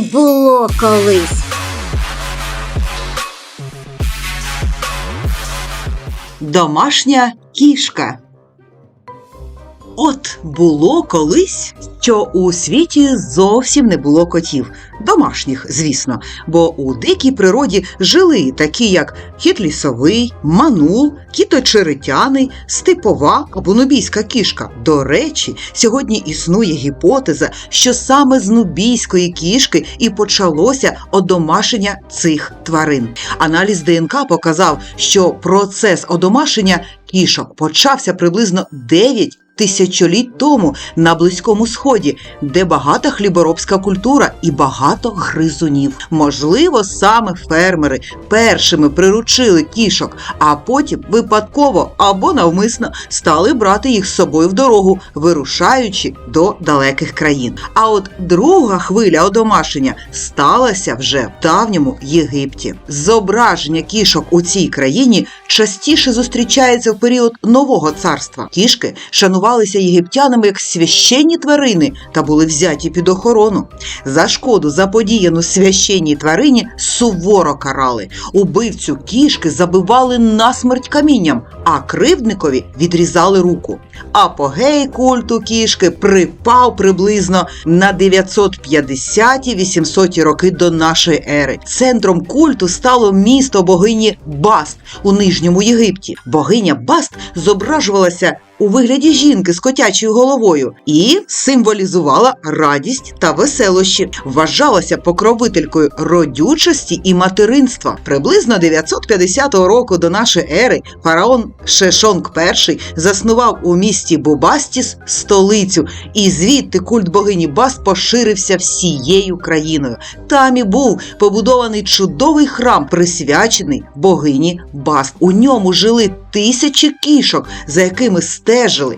було колись. Домашня кішка. От було колись, що у світі зовсім не було котів, домашніх, звісно, бо у дикій природі жили такі, як кіт лісовий, манул, кіто-черетяний, степова або нубійська кішка. До речі, сьогодні існує гіпотеза, що саме з нубійської кішки і почалося одомашення цих тварин. Аналіз ДНК показав, що процес одомашення кішок почався приблизно 9 тисячоліть тому на Близькому Сході, де багата хліборобська культура і багато гризунів. Можливо, саме фермери першими приручили кішок, а потім випадково або навмисно стали брати їх з собою в дорогу, вирушаючи до далеких країн. А от друга хвиля одомашення сталася вже в давньому Єгипті. Зображення кішок у цій країні частіше зустрічається в період нового царства. Кішки шанувалися єгиптянами як священні тварини та були взяті під охорону. За шкоду заподіяну священній тварині суворо карали. Убивцю кішки забивали насмерть камінням, а кривдникові відрізали руку. Апогей культу кішки припав приблизно на 950-800 роки до нашої ери. Центром культу стало місто богині Баст у Нижньому Єгипті. Богиня Баст зображувалася у вигляді жінки з котячою головою і символізувала радість та веселощі. Вважалася покровителькою родючості і материнства. Приблизно 950 року до нашої ери фараон Шешонг І заснував у місті Бубастіс столицю, і звідти культ богині Баст поширився всією країною. Там і був побудований чудовий храм, присвячений богині Баст. У ньому жили тисячі кішок, за якими стежили,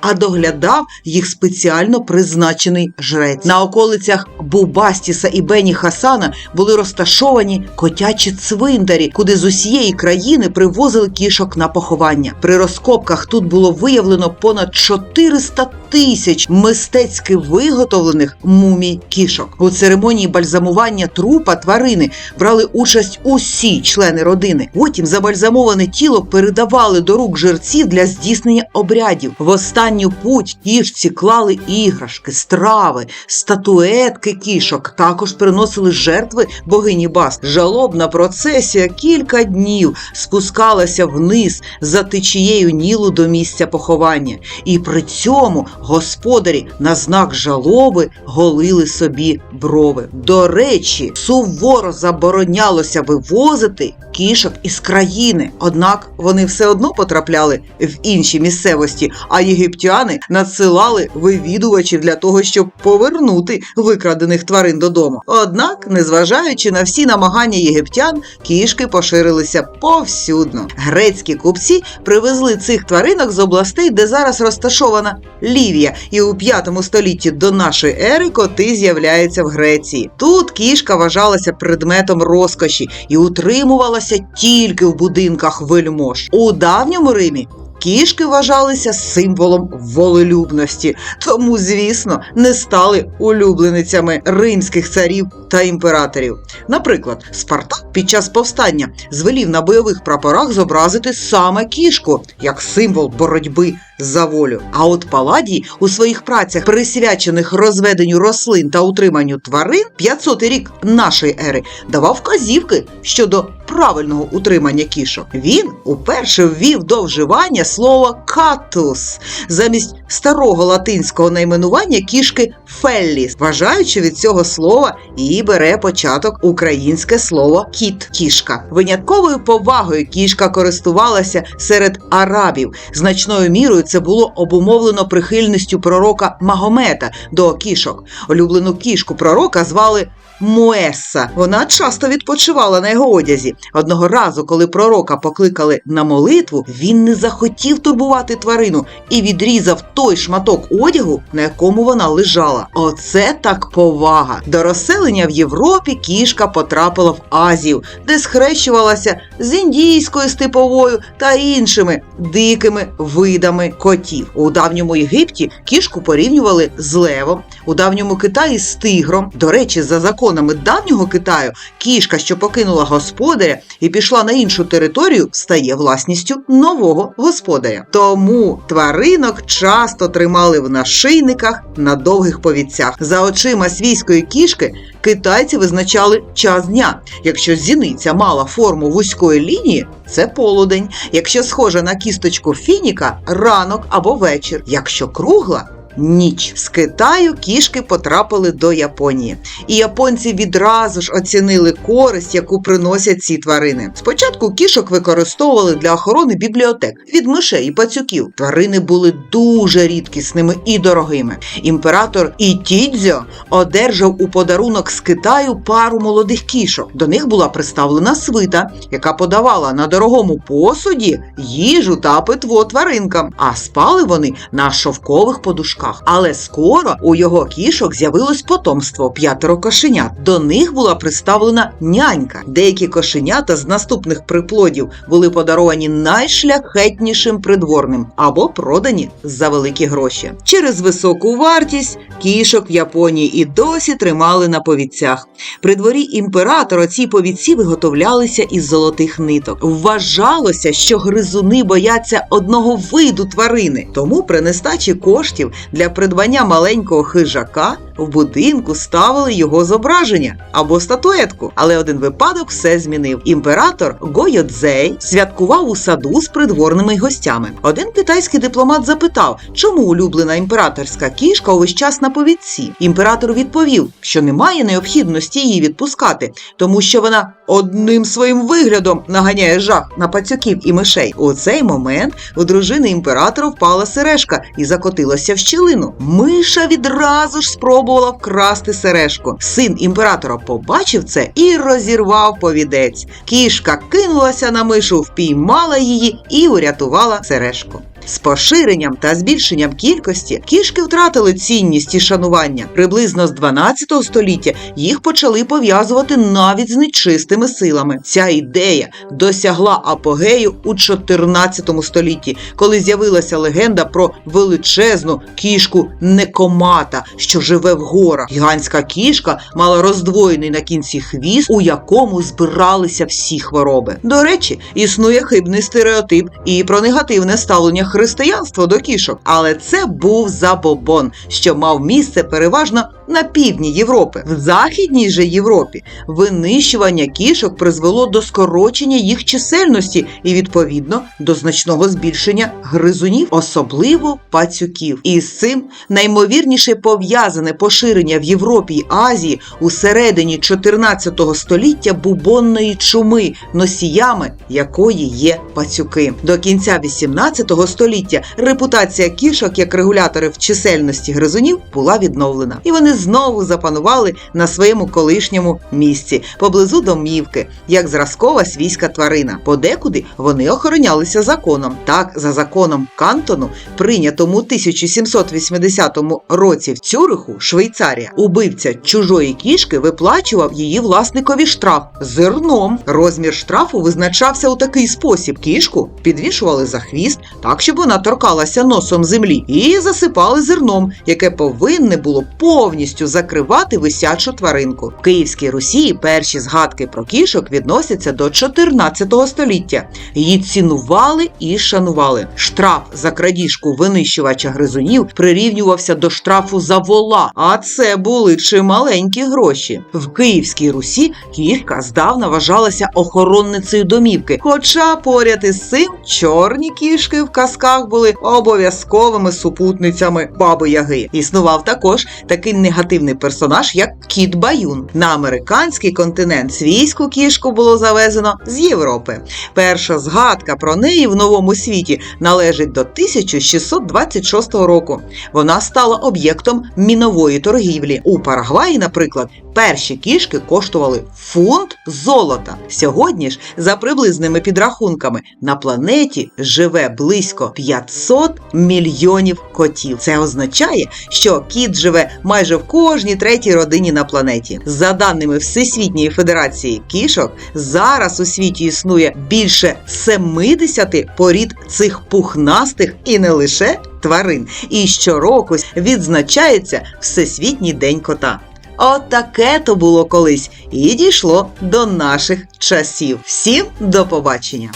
а доглядав їх спеціально призначений жрець. На околицях Бубастіса і Бені Хасана були розташовані котячі цвинтарі, куди з усієї країни привозили кішок на поховання. При розкопках тут було виявлено понад 400 тисяч мистецьки виготовлених мумій кішок. У церемонії бальзамування трупа тварини брали участь усі члени родини. Потім забальзамоване тіло передавали до рук жерців для здійснення обрядів. В останню путь кішці клали іграшки, страви, статуетки кішок. Також приносили жертви богині Бас. Жалобна процесія кілька днів спускалася вниз за течією Нілу до місця поховання. І при цьому господарі на знак жалоби голили собі брови. До речі, суворо заборонялося вивозити кішок із країни. Однак вони все одно потрапляли в інші місцевості, а єгиптяни надсилали вивідувачів для того, щоб повернути викрадених тварин додому. Однак, незважаючи на всі намагання єгиптян, кішки поширилися повсюдно. Грецькі купці привезли цих тваринок з областей, де зараз розташована Лівія, і у 5 столітті до нашої ери коти з'являються в Греції. Тут кішка вважалася предметом розкоші і утримувалася тільки в будинках вельмож. У давньому Римі Кішки вважалися символом волелюбності, тому, звісно, не стали улюбленицями римських царів та імператорів. Наприклад, Спартак під час повстання звелів на бойових прапорах зобразити саме кішку як символ боротьби за волю. А от Паладій у своїх працях, присвячених розведенню рослин та утриманню тварин, 500 рік нашої ери давав вказівки щодо правильного утримання кішок. Він уперше ввів до вживання слово катус замість старого латинського найменування кішки фелліс, вважаючи від цього слова і бере початок українське слово кіт кішка. Винятковою повагою кішка користувалася серед арабів. Значною мірою це було обумовлено прихильністю пророка Магомета до кішок. Улюблену кішку пророка звали Муеса. Вона часто відпочивала на його одязі. Одного разу, коли пророка покликали на молитву, він не захотів турбувати тварину і відрізав той шматок одягу, на якому вона лежала. Оце так повага. До розселення в Європі кішка потрапила в Азію, де схрещувалася з індійською степовою та іншими дикими видами котів. У давньому Єгипті кішку порівнювали з левом, у давньому Китаї з тигром. До речі, за законами давнього Китаю, кішка, що покинула господаря і пішла на іншу територію, стає власністю нового господаря. Тому тваринок часто тримали в нашийниках на довгих повідцях. За очима свійської кішки китайці визначали час дня. Якщо зіниця мала форму вузької лінії, це полудень. Якщо схожа на кісточку фініка ранок або вечір. Якщо кругла. Ніч з Китаю кішки потрапили до Японії, і японці відразу ж оцінили користь, яку приносять ці тварини. Спочатку кішок використовували для охорони бібліотек від мишей і пацюків. Тварини були дуже рідкісними і дорогими. Імператор Ітідзьо одержав у подарунок з Китаю пару молодих кішок. До них була представлена свита, яка подавала на дорогому посуді їжу та питво тваринкам, а спали вони на шовкових подушках. Але скоро у його кішок з'явилось потомство п'ятеро кошенят. До них була представлена нянька. Деякі кошенята з наступних приплодів були подаровані найшляхетнішим придворним або продані за великі гроші. Через високу вартість кішок в Японії і досі тримали на повідцях. При дворі імператора ці повідці виготовлялися із золотих ниток. Вважалося, що гризуни бояться одного виду тварини, тому при нестачі коштів для придбання маленького хижака в будинку ставили його зображення або статуетку. Але один випадок все змінив. Імператор Гойодзей святкував у саду з придворними гостями. Один китайський дипломат запитав, чому улюблена імператорська кішка увесь час на повідці. Імператор відповів, що немає необхідності її відпускати, тому що вона одним своїм виглядом наганяє жах на пацюків і мишей. У цей момент у дружини імператора впала сережка і закотилася в щілину. Миша відразу ж спробувала вкрасти сережку. Син імператора побачив це і розірвав повідець. Кішка кинулася на мишу, впіймала її і урятувала сережку. З поширенням та збільшенням кількості кішки втратили цінність і шанування. Приблизно з 12 століття їх почали пов'язувати навіть з нечистими силами. Ця ідея досягла апогею у 14 столітті, коли з'явилася легенда про величезну кішку Некомата, що живе в горах. Гігантська кішка мала роздвоєний на кінці хвіст, у якому збиралися всі хвороби. До речі, існує хибний стереотип і про негативне ставлення християнства до кішок, але це був забобон, що мав місце переважно на півдні Європи. В Західній же Європі винищування кішок призвело до скорочення їх чисельності і відповідно до значного збільшення гризунів, особливо пацюків. І з цим наймовірніше пов'язане поширення в Європі й Азії у середині 14 століття бубонної чуми, носіями якої є пацюки. До кінця 18 століття репутація кішок як регуляторів чисельності гризунів була відновлена, і вони знову запанували на своєму колишньому місці поблизу домівки, як зразкова свійська тварина. Подекуди вони охоронялися законом. Так, за законом Кантону, прийнятому у 1780 році в Цюриху, Швейцарія, убивця чужої кішки виплачував її власникові штраф зерном. Розмір штрафу визначався у такий спосіб: кішку підвішували за хвіст, так щоб вона торкалася носом землі, і засипали зерном, яке повинне було повністю закривати висячу тваринку. В Київській Русі перші згадки про кішок відносяться до 14 століття. Її цінували і шанували. Штраф за крадіжку винищувача гризунів прирівнювався до штрафу за вола, а це були чималенькі гроші. В Київській Русі кішка здавна вважалася охоронницею домівки. Хоча поряд із цим чорні кішки в казках були обов'язковими супутницями баби Яги. Існував також такий негативний персонаж, як Кіт Баюн. На американський континент свійську кішку було завезено з Європи. Перша згадка про неї в новому світі належить до 1626 року. Вона стала об'єктом мінової торгівлі. У Парагваї, наприклад, перші кішки коштували фунт золота. Сьогодні ж, за приблизними підрахунками, на планеті живе близько близько 500 мільйонів котів. Це означає, що кіт живе майже в кожній третій родині на планеті. За даними Всесвітньої Федерації кішок, зараз у світі існує більше 70 порід цих пухнастих і не лише тварин. І щороку відзначається Всесвітній день кота. Отаке то було колись і дійшло до наших часів. Всім до побачення!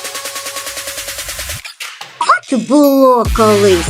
Було колись.